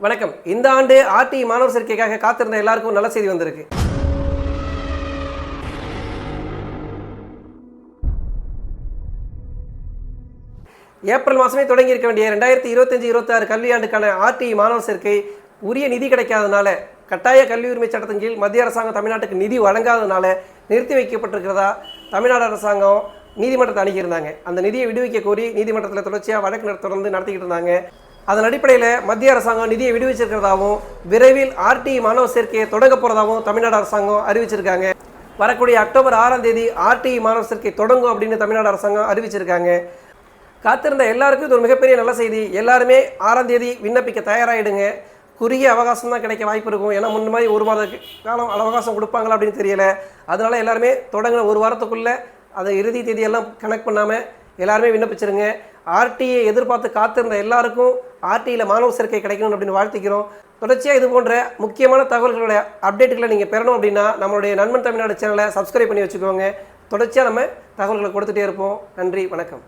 வணக்கம். இந்த ஆண்டு ஆர்டி மாணவர் சேர்க்கைக்காக காத்திருந்த எல்லாருக்கும் நல்ல செய்தி வந்திருக்கு. ஏப்ரல் மாதமே தொடங்கி இருக்க வேண்டிய ரெண்டாயிரத்தி இருபத்தஞ்சி இருபத்தாறு கல்வியாண்டுக்கான ஆர்டி மாணவர் சேர்க்கை உரிய நிதி கிடைக்காதனால கட்டாய கல்வி உரிமை சட்டத்தின் கீழ் மத்திய அரசாங்கம் தமிழ்நாட்டுக்கு நிதி வழங்காதனால நிறுத்தி வைக்கப்பட்டிருக்கிறதா தமிழ்நாடு அரசாங்கம் நீதிமன்றத்தை அணுகியிருந்தாங்க. அந்த நிதியை விடுவிக்க கோரி நீதிமன்றத்தில் தொடர்ச்சியாக வழக்கு நட- தொடர்ந்து நடத்திக்கிட்டு இருந்தாங்க. அதன் அடிப்படையில் மத்திய அரசாங்கம் நிதியை விடுவிச்சிருக்கிறதாவும் விரைவில் ஆர்டி மாணவர் சேர்க்கையை தொடங்க போகிறதாவும் தமிழ்நாடு அரசாங்கம் அறிவிச்சிருக்காங்க. வரக்கூடிய அக்டோபர் ஆறாம் தேதி ஆர்டி மாணவர் சேர்க்கை தொடங்கும் அப்படின்னு தமிழ்நாடு அரசாங்கம் அறிவிச்சிருக்காங்க. காத்திருந்த எல்லாருக்கும் இது ஒரு மிகப்பெரிய நல்ல செய்தி. எல்லாருமே ஆறாம் தேதி விண்ணப்பிக்க தயாராகிடுங்க குறுகிய அவகாசம் தான் கிடைக்க வாய்ப்பு இருக்கும். ஏன்னா முன்ன மாதிரி ஒரு மாத காலம் அவகாசம் கொடுப்பாங்களா அப்படின்னு தெரியல. அதனால எல்லாருமே தொடங்கின ஒரு வாரத்துக்குள்ளே அதை இறுதி தேதியெல்லாம் கனெக்ட் பண்ணாமல் எல்லாருமே விண்ணப்பிச்சிருங்க. ஆர்டியை எதிர்பார்த்து காத்திருந்த எல்லாருக்கும் ஆர்டியில் மாணவர் சேர்க்கை கிடைக்கணும் அப்படின்னு வாழ்த்திக்கிறோம். தொடர்ச்சியாக இது போன்ற முக்கியமான தகவல்களோட அப்டேட்டுகளை நீங்கள் பெறணும் அப்படின்னா நம்மளுடைய நண்பன் தமிழ்நாடு சேனலை சப்ஸ்கிரைப் பண்ணி வச்சுக்கோங்க. தொடர்ச்சியாக நம்ம தகவல்களை கொடுத்துட்டே இருப்போம். நன்றி வணக்கம்.